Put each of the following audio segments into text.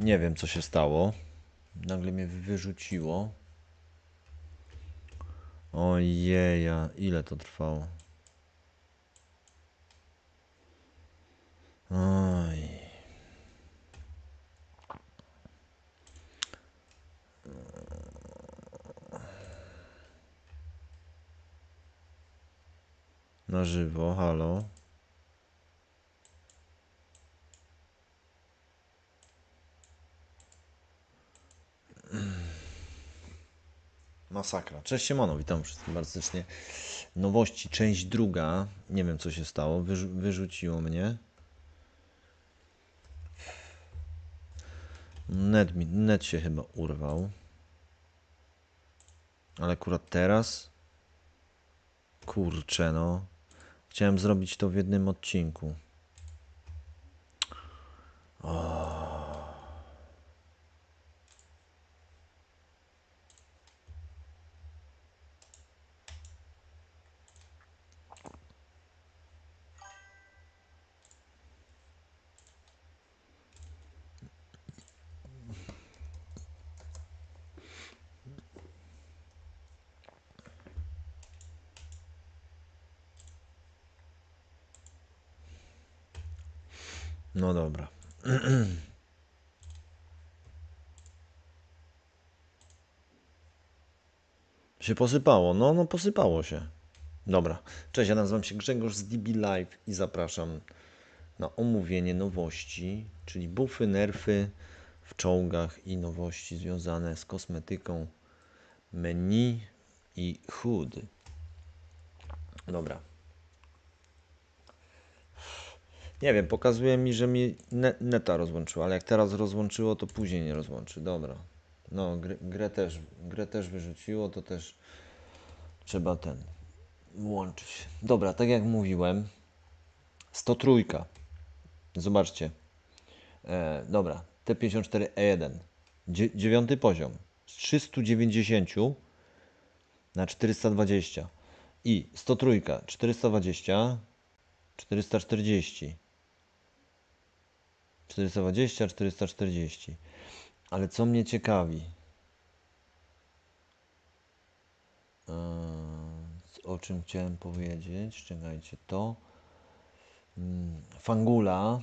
Nie wiem, co się stało. Nagle mnie wyrzuciło. Ojeja, ile to trwało? Oj. Na żywo, halo. Masakra. Cześć Siemano, witam wszystkich bardzo serdecznie. Nowości, część druga. Nie wiem co się stało, Wyrzu wyrzuciło mnie. Net, mi, net się chyba urwał. Ale akurat teraz. Kurczę no. Chciałem zrobić to w jednym odcinku. No dobra. się posypało. No, no posypało się. Dobra. Cześć, ja nazywam się Grzegorz z DB Live i zapraszam na omówienie nowości, czyli buffy, nerfy w czołgach i nowości związane z kosmetyką, menu i HUD. Dobra. Nie wiem, pokazuje mi, że mi ne neta rozłączyło, ale jak teraz rozłączyło, to później nie rozłączy. Dobra. No, grę, grę, też, grę też wyrzuciło, to też trzeba ten włączyć. Dobra, tak jak mówiłem, 103. Zobaczcie. E, dobra, T54E1. Dzie dziewiąty poziom. Z 390 na 420. I 103, 420, 440. 420, 440. Ale co mnie ciekawi, Eee, o czym chciałem powiedzieć, czekajcie, to mm, Fangula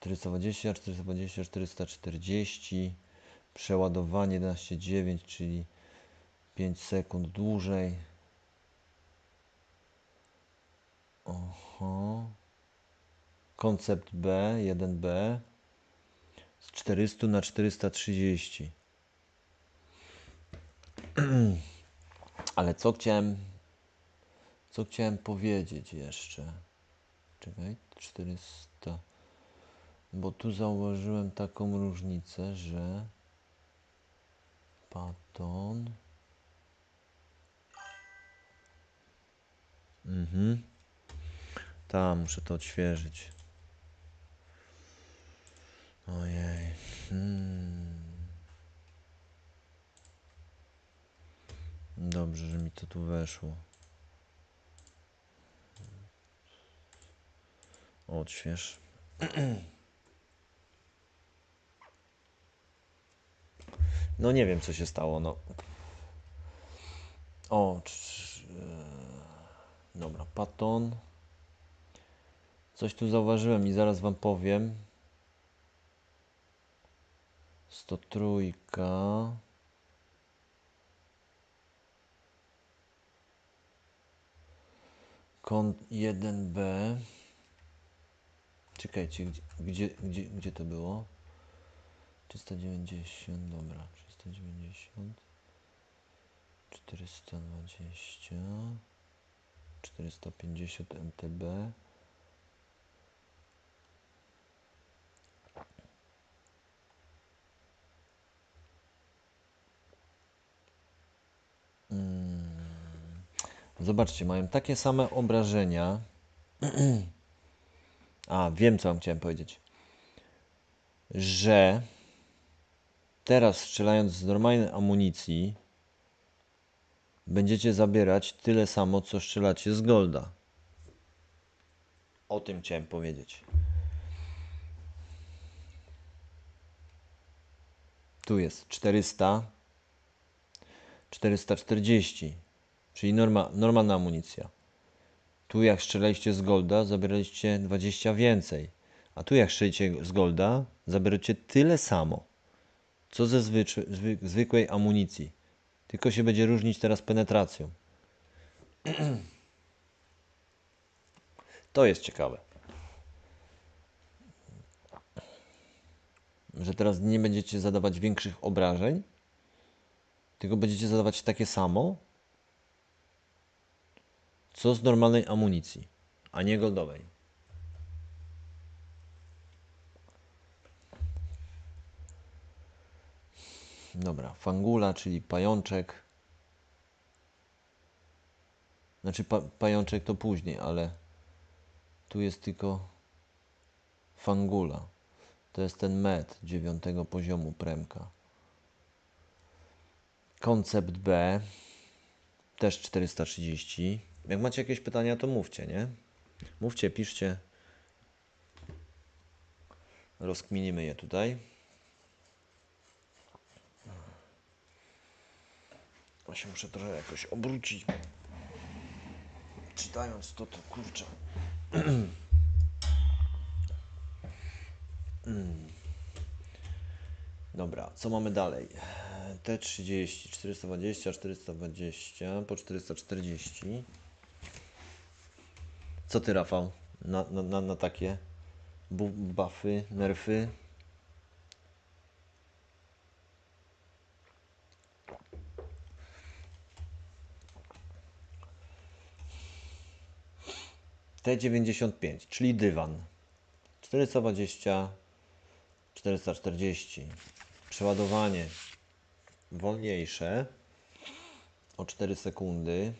420, 420, 440, przeładowanie 11,9, czyli 5 sekund dłużej. Oho. Koncept B, 1B z 400 na 430. Ale co chciałem co chciałem powiedzieć jeszcze? Czekaj, 400. Bo tu zauważyłem taką różnicę, że Paton. Mhm. Tam muszę to odświeżyć. Ojej. Hmm. Dobrze, że mi to tu weszło. Odśwież. No nie wiem, co się stało, no. O, cz- e, dobra, Paton. Coś tu zauważyłem i zaraz wam powiem. 103. Kąt 1B. Czekajcie, gdzie, gdzie, gdzie, gdzie to było? 390, dobra, 390, 420, 450 MTB. Mm. Zobaczcie, mają takie same obrażenia. A, wiem co wam chciałem powiedzieć. Że teraz strzelając z normalnej amunicji będziecie zabierać tyle samo, co strzelacie z golda. O tym chciałem powiedzieć. Tu jest 400, 440, czyli norma, normalna amunicja. Tu jak strzelaliście z Golda, zabieraliście 20 więcej. A tu jak strzelicie z Golda, zabieracie tyle samo, co ze zwy- zwykłej amunicji. Tylko się będzie różnić teraz penetracją. To jest ciekawe. Że teraz nie będziecie zadawać większych obrażeń, tylko będziecie zadawać takie samo, co z normalnej amunicji, a nie goldowej. Dobra, fangula, czyli pajączek. Znaczy pa pajączek to później, ale tu jest tylko fangula. To jest ten med dziewiątego poziomu premka. Koncept B też 430. Jak macie jakieś pytania, to mówcie, nie? Mówcie, piszcie. Rozkminimy je tutaj. Ja się muszę trochę jakoś obrócić. Czytając to, to kurczę. Mm. Dobra, co mamy dalej? T30, 420, 420 po 440. Co ty, Rafał? Na, na, na, na takie bu- buffy, nerfy? T95, czyli dywan. 420, 440. Przeładowanie wolniejsze o 4 sekundy,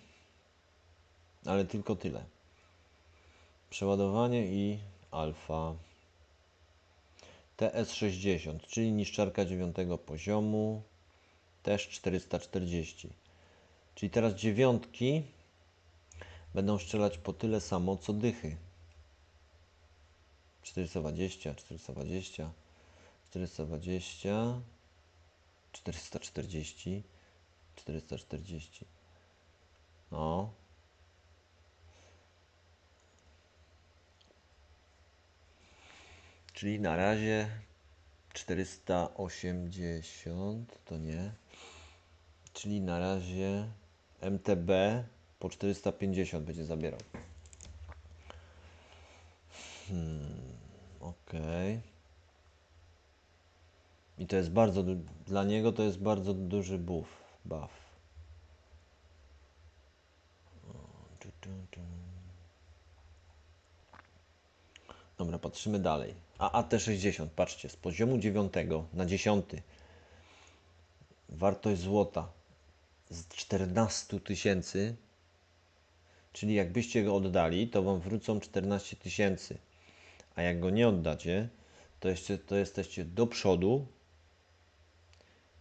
ale tylko tyle. Przeładowanie i alfa. TS60, czyli niszczarka 9 poziomu, też 440. Czyli teraz dziewiątki będą strzelać po tyle samo co dychy. 420, 420, 420, 440, 440. No. Czyli na razie 480 to nie. Czyli na razie MTB po 450 będzie zabierał. Hmm, okej. I to jest bardzo, dla niego to jest bardzo duży buff, buff. Dobra, patrzymy dalej. A AT60, patrzcie, z poziomu 9 na 10. Wartość złota z 14 tysięcy, czyli jakbyście go oddali, to wam wrócą 14 tysięcy. A jak go nie oddacie, to, jeszcze, to jesteście do przodu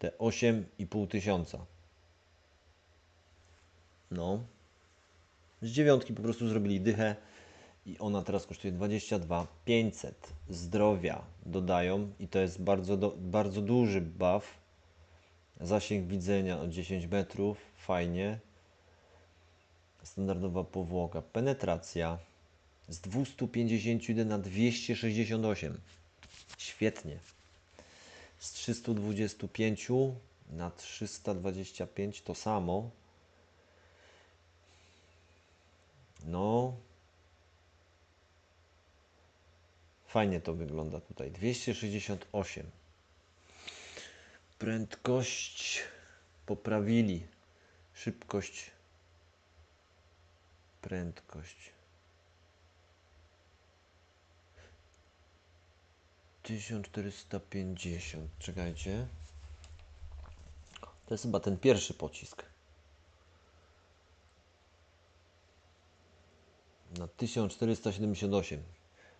te 8,5 tysiąca. No. Z dziewiątki po prostu zrobili dychę i ona teraz kosztuje 22 500 zdrowia dodają i to jest bardzo, do, bardzo duży buff. Zasięg widzenia o 10 metrów, fajnie. Standardowa powłoka, penetracja z 251 na 268. Świetnie. Z 325 na 325 to samo. No. Fajnie to wygląda tutaj. 268. Prędkość poprawili. Szybkość. Prędkość. 1450. Czekajcie. To jest chyba ten pierwszy pocisk. Na 1478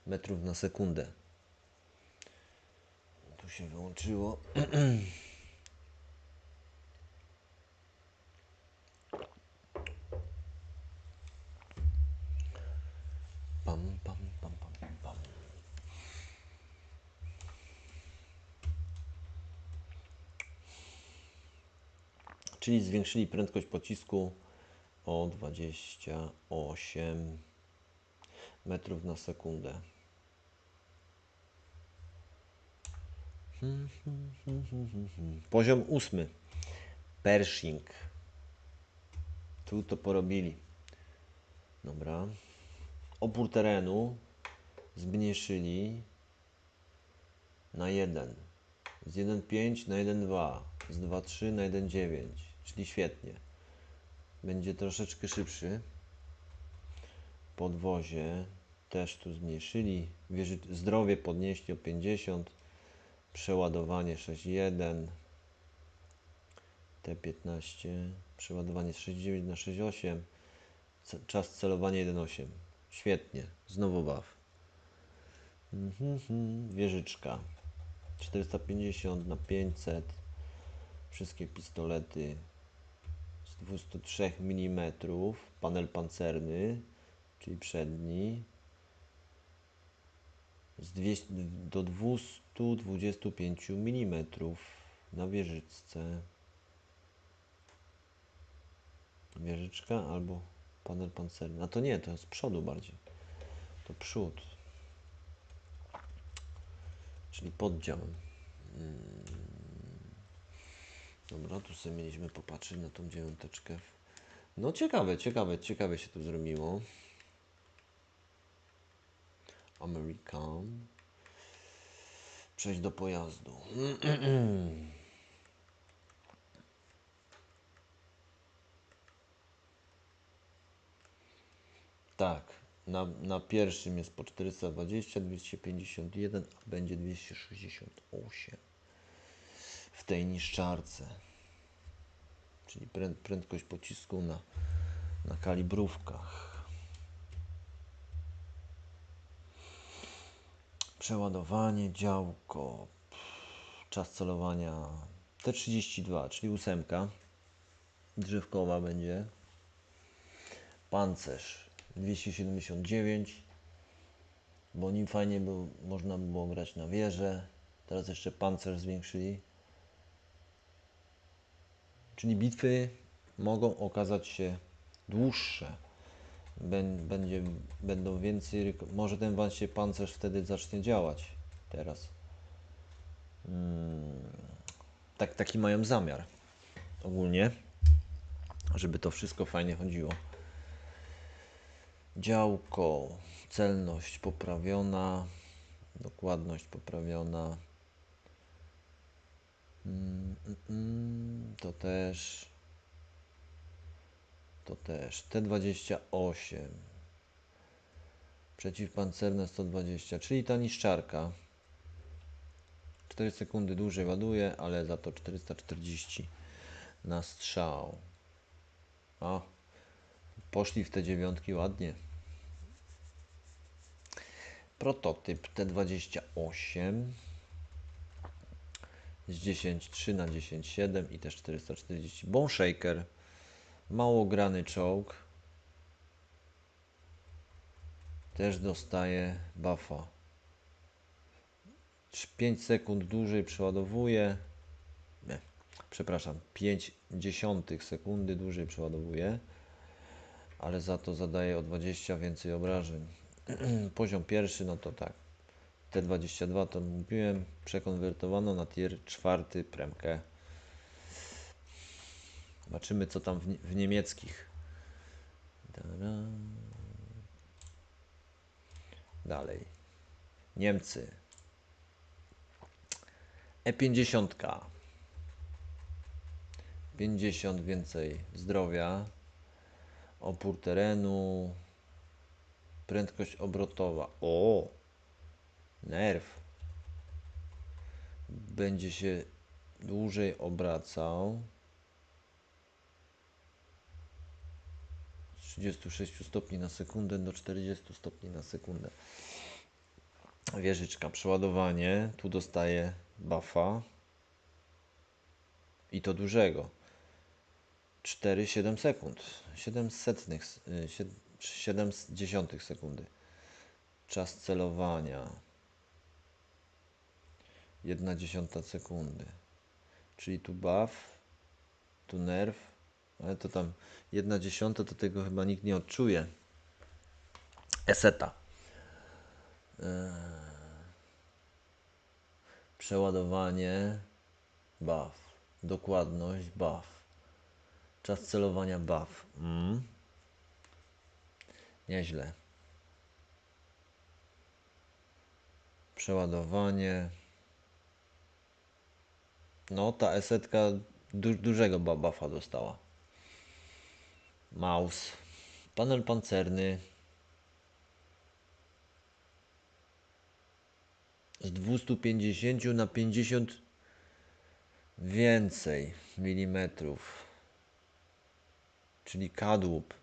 metrów na sekundę. Tu się wyłączyło. Czyli zwiększyli prędkość pocisku o 28 metrów na sekundę. Poziom ósmy. Pershing. Tu to porobili. Dobra. Opór terenu zmniejszyli na 1. Z 1,5 na 1,2. Z 2,3 na 1,9. Czyli świetnie. Będzie troszeczkę szybszy. Podwozie też tu zmniejszyli. Zdrowie podnieśli o 50. Przeładowanie 6,1. T15. Przeładowanie z 6,9 na 6,8. Ce- Czas celowania 1,8. Świetnie. Znowu baw. Mhm, Wieżyczka. 450 na 500. Wszystkie pistolety 203 mm. Panel pancerny, czyli przedni. Z 200, do 225 mm na wieżyczce. Wieżyczka albo panel pancerny. A to nie, to z przodu bardziej. To przód. Czyli poddział. Mm. Dobra, tu sobie mieliśmy popatrzeć na tą dziewiąteczkę. No ciekawe, ciekawe, ciekawe się tu zrobiło. American. Przejść do pojazdu. Tak, na, na pierwszym jest po 420, 251, a będzie 268 w tej niszczarce. Czyli pręd, prędkość pocisku na, na kalibrówkach. Przeładowanie, działko, czas celowania T32, czyli ósemka drzewkowa będzie. Pancerz 279, bo nim fajnie był, można by było grać na wieżę. Teraz jeszcze pancerz zwiększyli. Czyli bitwy mogą okazać się dłuższe. Bę- Będzie, będą więcej. Może ten właśnie pancerz wtedy zacznie działać. Teraz. Mm, tak, taki mają zamiar. Ogólnie. Żeby to wszystko fajnie chodziło. Działko, celność poprawiona, dokładność poprawiona. Mm, mm, mm, to też. To też. T28. Przeciwpancerne 120, czyli ta niszczarka. 4 sekundy dłużej ładuje, ale za to 440 na strzał. O, Poszli w te dziewiątki ładnie. Prototyp T28 z 10.3 na 10.7 i też 440. Bone Shaker. Mało grany czołg. Też dostaje buffa. 5 sekund dłużej przeładowuje. Nie, przepraszam, 5 dziesiątych sekundy dłużej przeładowuje ale za to zadaje o 20 więcej obrażeń. Poziom pierwszy, no to tak. T22 to mówiłem, przekonwertowano na tier czwarty premkę. Zobaczymy co tam w, nie- w niemieckich. Dalej. Niemcy. E E50. 50 więcej zdrowia opór terenu, prędkość obrotowa. O! Nerw. Będzie się dłużej obracał. Z 36 stopni na sekundę do 40 stopni na sekundę. Wieżyczka, przeładowanie. Tu dostaje buffa. I to dużego. 4,7 sekund. 7 setnych, y, sied- 7 dziesiątych sekundy. Czas celowania. 1 dziesiąta sekundy. Czyli tu buff Tu nerw, ale to tam jedna dziesiąta, to tego chyba nikt nie odczuje. Eseta. Eee. Przeładowanie buff. Dokładność buff. Czas celowania buff. Mm. Nieźle. Przeładowanie. No, ta esetka du dużego buffa dostała. Mouse. Panel pancerny. Z 250 na 50 więcej milimetrów. Czyli kadłub.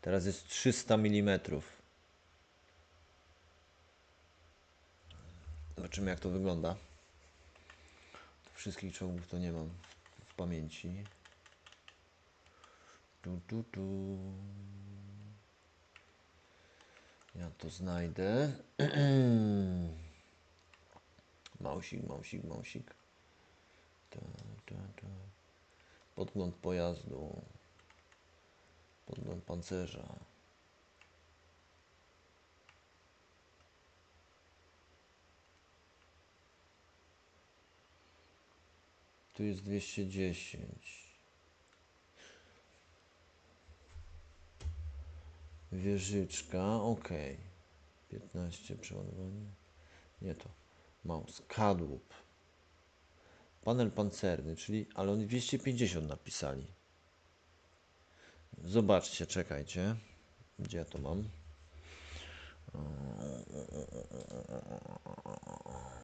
Teraz jest 300 mm. Zobaczymy jak to wygląda. Wszystkich czołgów to nie mam w pamięci. Tu, tu, tu. Ja to znajdę. Mausik, mausik, mausik. Ta, ta, ta. Podgląd pojazdu. Podgląd pancerza. Tu jest 210. Wieżyczka, ok. 15 przeładowanie. Nie to. Mouse. Kadłub. Panel pancerny, czyli. Ale oni 250 napisali. Zobaczcie, czekajcie. Gdzie ja to mam?